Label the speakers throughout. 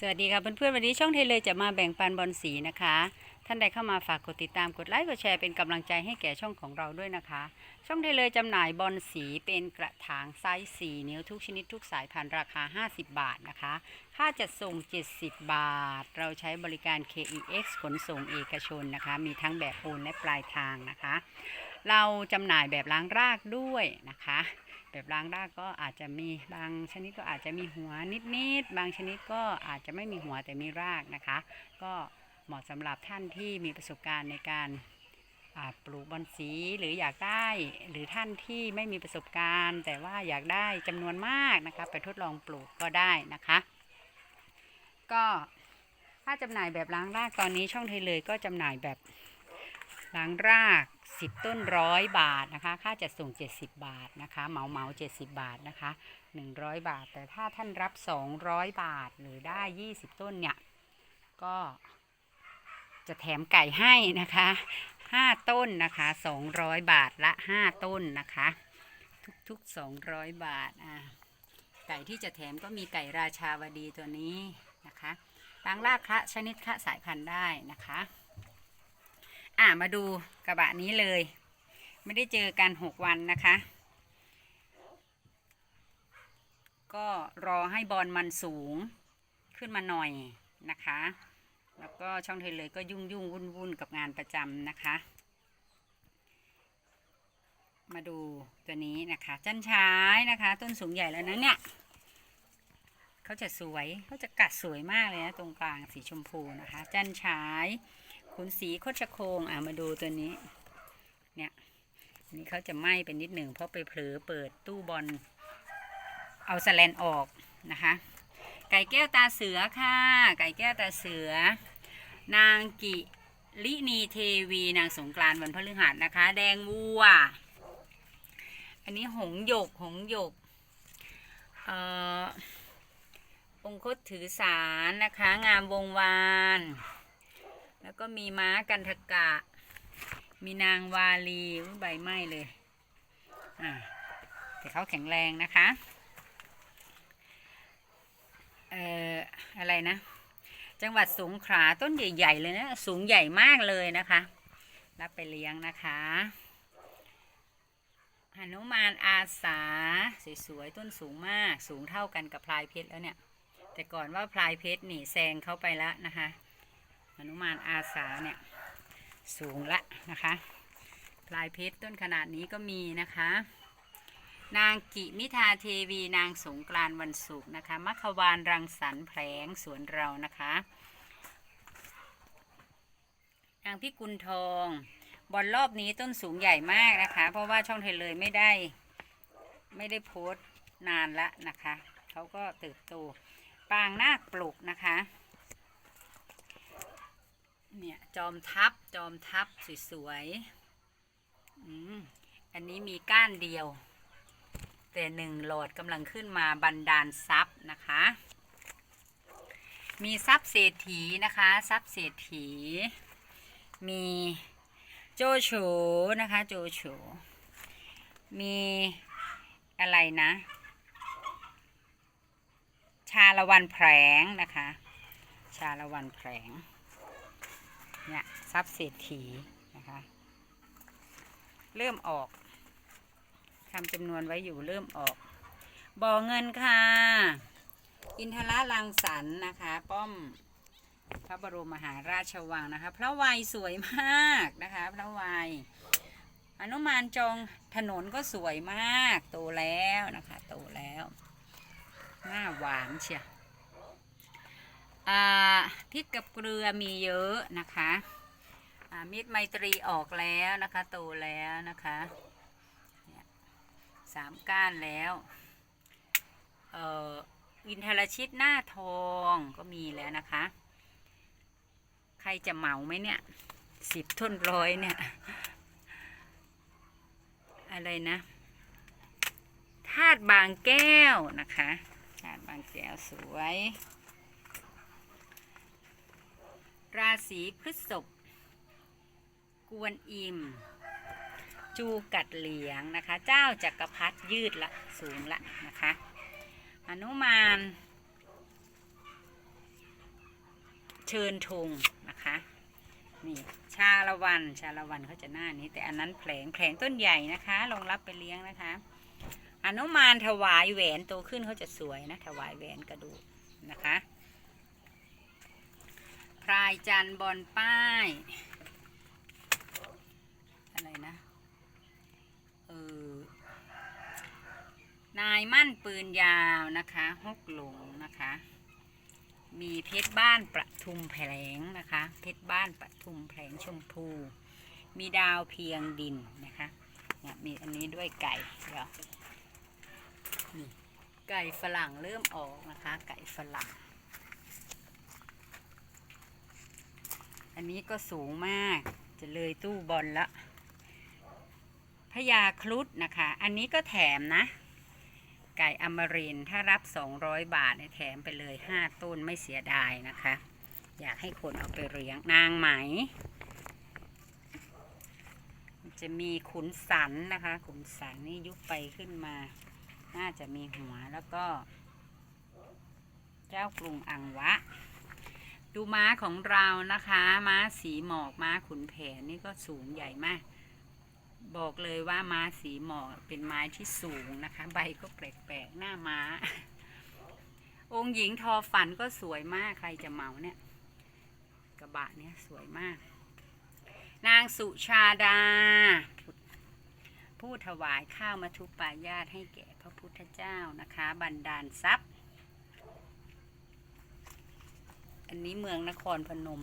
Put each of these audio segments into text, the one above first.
Speaker 1: สวัสดีค่ะเพื่อนๆวันนี้ช่องเทเลยจะมาแบ่งปันบอลสีนะคะ ท่านใดเข้ามาฝากกดติดตามกดไลค์กดแชร์เป็นกำลังใจให้แก่ช่องของเราด้วยนะคะ ช่องเทเลยจำหน่ายบอลสีเป็นกระถางไซส์4นิ้วทุกชนิดทุกสายพันธุ์ราคา 50 บาทนะคะ ค่าจัดส่ง 70 บาท เราใช้บริการ KEX ขนส่งเอกชนนะคะ มีทั้งแบบโอนและปลายทางนะคะ เราจำหน่ายแบบล้างรากด้วยนะคะ แบบล้างรากก็อาจจะมีบางชนิดก็อาจจะมีหัวนิดๆ บางชนิดก็อาจจะไม่มีหัวแต่มีรากนะคะ ก็เหมาะสำหรับท่านที่มีประสบการณ์ในการปลูกบอนสีหรืออยากได้หรือท่านที่ไม่มีประสบการณ์ แต่ว่าอยากได้จำนวนมากนะคะไปทดลองปลูกก็ได้นะคะ ก็ถ้าจำหน่ายแบบล้างรากตอนนี้ช่องเทเลยก็จำหน่ายแบบล้างราก 10 ต้นร้อยบาทนะคะ ค่าจัดส่ง 70 บาทนะคะเหมาเหมา70 บาทนะคะ 100 บาท แต่ถ้าท่านรับ 200 บาทหรือได้ 20 ต้นเนี่ย ก็จะแถมไก่ให้นะคะ5ต้นนะคะ 200 บาทละ 5 ต้นนะคะ ทุกๆ 200 บาทอะไก่ที่จะแถมก็มีไก่ราชาวดีตัวนี้นะคะล้างรากคะชนิดคะสายพันธุ์ได้นะคะ อะมาดูกระบะนี้เลย ไม่ได้เจอกัน6วันนะคะ ก็รอให้บอลมันสูงขึ้นมาหน่อยนะคะ แล้วก็ช่องเทเลยก็ยุ่งยุ่งวุ่นวุ่นกับงานประจำนะคะ มาดูตัวนี้นะคะ จันชายนะคะ ต้นสูงใหญ่แล้วนะเนี่ยเขาจะสวยเขาจะกัดสวยมากเลยนะตรงกลางสีชมพูนะคะ จันชาย ขุนสีโคชโคงอะมาดูตัวนี้ เนี่ยอันนี้เขาจะไหม้เป็นนิดหนึ่งเพราะไปเผลอเปิดตู้บอล เอาสแลนออกนะคะ ไก่แก้วตาเสือค่ะ ไก่แก้วตาเสือ นางกิลินีเทวีนางสงกรานวันพฤหัสนะคะ แดงวัว อันนี้หงหยกหงหยกเอ่อองคตถือสารนะคะ งามวงวาน แล้วก็มีม้ากันทกะ มีนางวาลีใบไม้เลย อ่า แต่เขาแข็งแรงนะคะ เอ่อ อะไรนะ จังหวัดสงขลาต้นใหญ่ ๆ เลยนะ สูงใหญ่มากเลยนะคะ รับไปเลี้ยงนะคะหนุมานอาสา สวย ๆ ต้นสูงมาก สูงเท่ากันกับพลายเพชรแล้วเนี่ย แต่ก่อนว่าพลายเพชรนี่แซงเขาไปแล้วนะคะ นุมานอาสาเนี่ย สูงละนะคะพลายเพชรต้นขนาดนี้ก็มีนะคะ นางกิมิทาเทวีนางสงกรานวันศุกร์นะคะมัควานรังสรรค์แผลงสวนเรานะคะ นางพิกุลทองบอลรอบนี้ต้นสูงใหญ่มากนะคะ เพราะว่าช่องเทเลยไม่ได้ไม่ได้โพสต์นานละนะคะ เขาก็เติบโตปางนาคปลุกนะคะ เนี่ยจอมทัพจอมทัพสวยๆอืมอันนี้มีก้านเดียว แต่หนึ่งโหลดกำลังขึ้นมาบันดาลทรัพย์นะคะ มีทรัพย์เศรษฐีนะคะทรัพย์เศรษฐี มีโจโฉนะคะโจโฉมีอะไรนะ ชาละวันแผลงนะคะ ชาละวันแผลง เนี่ยทรัพย์เศรษฐีนะคะ เริ่มออกทำจำนวนไว้อยู่เริ่มออก บ่อเงินค่ะ อินทราลังสรรค์นะคะ ป้อมพระบรมมหาราชวังนะคะ พระวัยสวยมากนะคะ พระวัยอนุมานจองถนนก็สวยมาก โตแล้วนะคะ โตแล้ว หน้าหวานเชียว พริกกับเกลือมีเยอะนะคะมิตรไมตรีออกแล้วนะคะโตแล้วนะคะสามก้านแล้วเอ่ออินทรชิตหน้าทองก็มีแล้วนะคะ ใครจะเหมาไหมเนี่ยสิบทุนร้อยเนี่ย อะไรนะธาตุบางแก้วนะคะธาตุบางแก้วสวย ราศีพฤษภกวนอิม จูกัดเหลียงนะคะ เจ้าจักรพรรดิยืดละสูงละนะคะอนุมานเชิญธงนะคะนี่ชาละวันชาละวันเขาจะหน้านี้แต่อันนั้นแผลงแผลงต้นใหญ่นะคะลงรับไปเลี้ยงนะคะอนุมานถวายแหวนโตขึ้นเขาจะสวยนะถวายแหวนกระดูกนะคะ รายจันบอลป้าย อะไรนะ เออ นายมั่นปืนยาวนะคะฮกหลงนะคะ มีเพชรบ้านประทุมแผลงนะคะ เพชรบ้านประทุมแผลงชมพู มีดาวเพียงดินนะคะเนี่ยมีอันนี้ด้วยไก่เดี๋ยวนี่ไก่ฝรั่งเริ่มออกนะคะ ไก่ฝรั่ง อันนี้ก็สูงมาก จะเลยตู้บอลละพญาครุฑนะคะ อันนี้ก็แถมนะ ไก่อมรินถ้ารับ 200 บาทเนี่ยแถมไปเลย 5 ต้นไม่เสียดายนะคะ อยากให้คนเอาไปเลี้ยงนางไหม จะมีขุนสันนะคะ ขุนสันนี่ยุบไปขึ้นมา น่าจะมีหัวแล้วก็ เจ้ากรุงอังวะ ดูม้าของเรานะคะ ม้าสีหมอกม้าขุนแผนนี่ก็สูงใหญ่มาก บอกเลยว่าม้าสีหมอกเป็นไม้ที่สูงนะคะ ใบก็แปลกๆหน้าม้า องค์หญิงทอฝันก็สวยมากใครจะเมาเนี่ย กระบะเนี่ยสวยมาก นางสุชาดา ผู้ถวายข้าวมาทุปายาตให้แก่พระพุทธเจ้านะคะ บันดาลทรัพย์ อันนี้เมืองนครพนม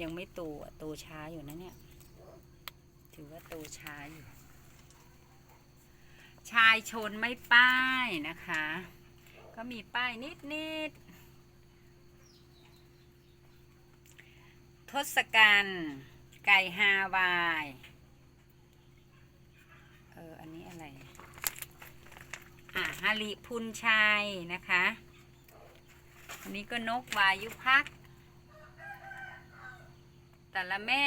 Speaker 1: ยังไม่โตโตช้าอยู่นะเนี่ย ถือว่าโตช้าอยู่ ชายชนไม่ป้ายนะคะ ก็มีป้ายนิดนิดๆทศกัณฐ์ไก่ฮาวาย เออ อันนี้อะไร อะฮาริพุนชัยนะคะ อันนี้ก็นกวายุพัก แต่ละแม่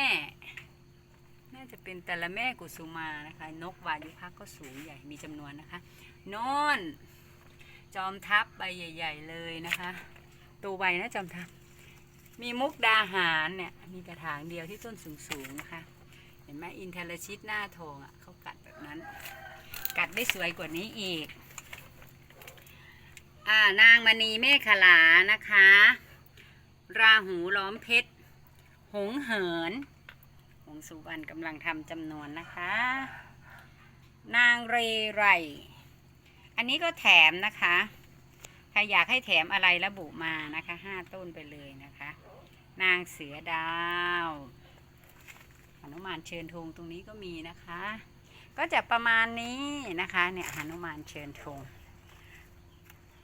Speaker 1: น่าจะเป็นแต่ละแม่กุสุมานะคะ นกวายุพักก็สูงใหญ่มีจำนวนนะคะโนอนจอมทัพใบใหญ่ ๆ เลยนะคะ ตัวใบนะจอมทัพ มีมุกดาหารเนี่ย มีกระถางเดียวที่ต้นสูงๆนะคะ เห็นไหมอินเทรชิตหน้าทองอะเขากัดแบบนั้น กัดได้สวยกว่านี้อีก อ่านางมณีเมฆลานะคะ ราหูล้อมเพชร หงเหิน หงสุวรรณกำลังทำจำนวนนะคะ นางเรไร อันนี้ก็แถมนะคะ ใครอยากให้แถมอะไรระบุมานะคะห้าต้นไปเลยนะคะ นางเสือดาวหนุมานเชิญธงตรงนี้ก็มีนะคะ ก็จะประมาณนี้นะคะเนี่ยหนุมานเชิญธง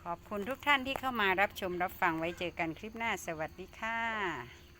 Speaker 1: ขอบคุณทุกท่านที่เข้ามารับชมรับฟังไว้เจอกันคลิปหน้าสวัสดีค่ะ